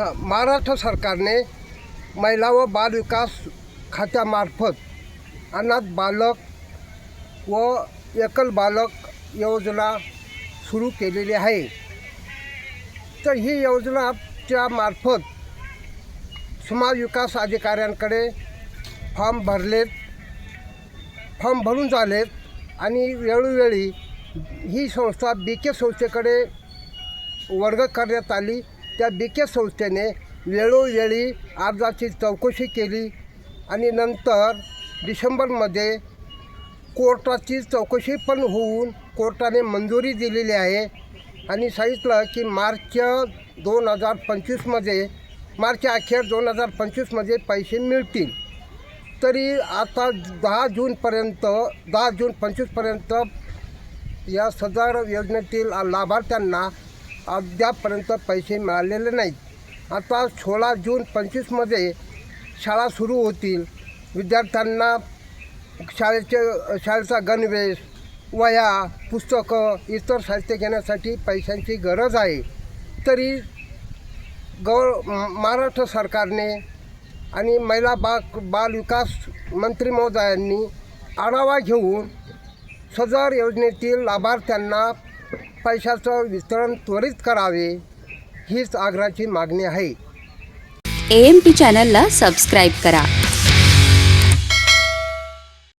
महाराष्ट्र सरकारने महिला व बालविकास खात्यामार्फत अनाथ बालक व एकल बालक योजना सुरू केलेली आहे. तर ही योजनाच्या मार्फत समाज विकास अधिकाऱ्यांकडे फॉर्म भरलेत फॉर्म भरून झालेत आणि वेळोवेळी ही संस्था बी के संस्थेकडे वर्ग करण्यात आली. त्या बी के संस्थेने वेळोवेळी अर्जाची चौकशी केली आणि नंतर डिसेंबरमध्ये कोर्टाची चौकशी पण होऊन कोर्टाने मंजुरी दिलेली आहे. आणि सांगितलं की मार्च दोन हजार पंचवीसमध्ये मार्च अखेर दोन हजार पंचवीसमध्ये पैसे मिळतील. तरी आता दहा जूनपर्यंत दहा जून पंचवीसपर्यंत या सदर योजनेतील लाभार्थ्यांना अद्यापपर्यंत पैसे मिळालेले नाहीत. आता सोळा जून पंचवीसमध्ये शाळा सुरू होतील. विद्यार्थ्यांना शाळेचे शाळेचा गणवेश वया पुस्तकं इतर साहित्य घेण्यासाठी पैशांची गरज आहे. तरी गौर महाराष्ट्र सरकारने आणि महिला बा बाल विकास मंत्री महोदयांनी आढावा घेऊन सदर योजनेतील लाभार्थ्यांना पैशाचं वितरण त्वरित करावे हीच आग्रहाची मागणी आहे. ए एम पी चॅनलला सबस्क्राईब करा.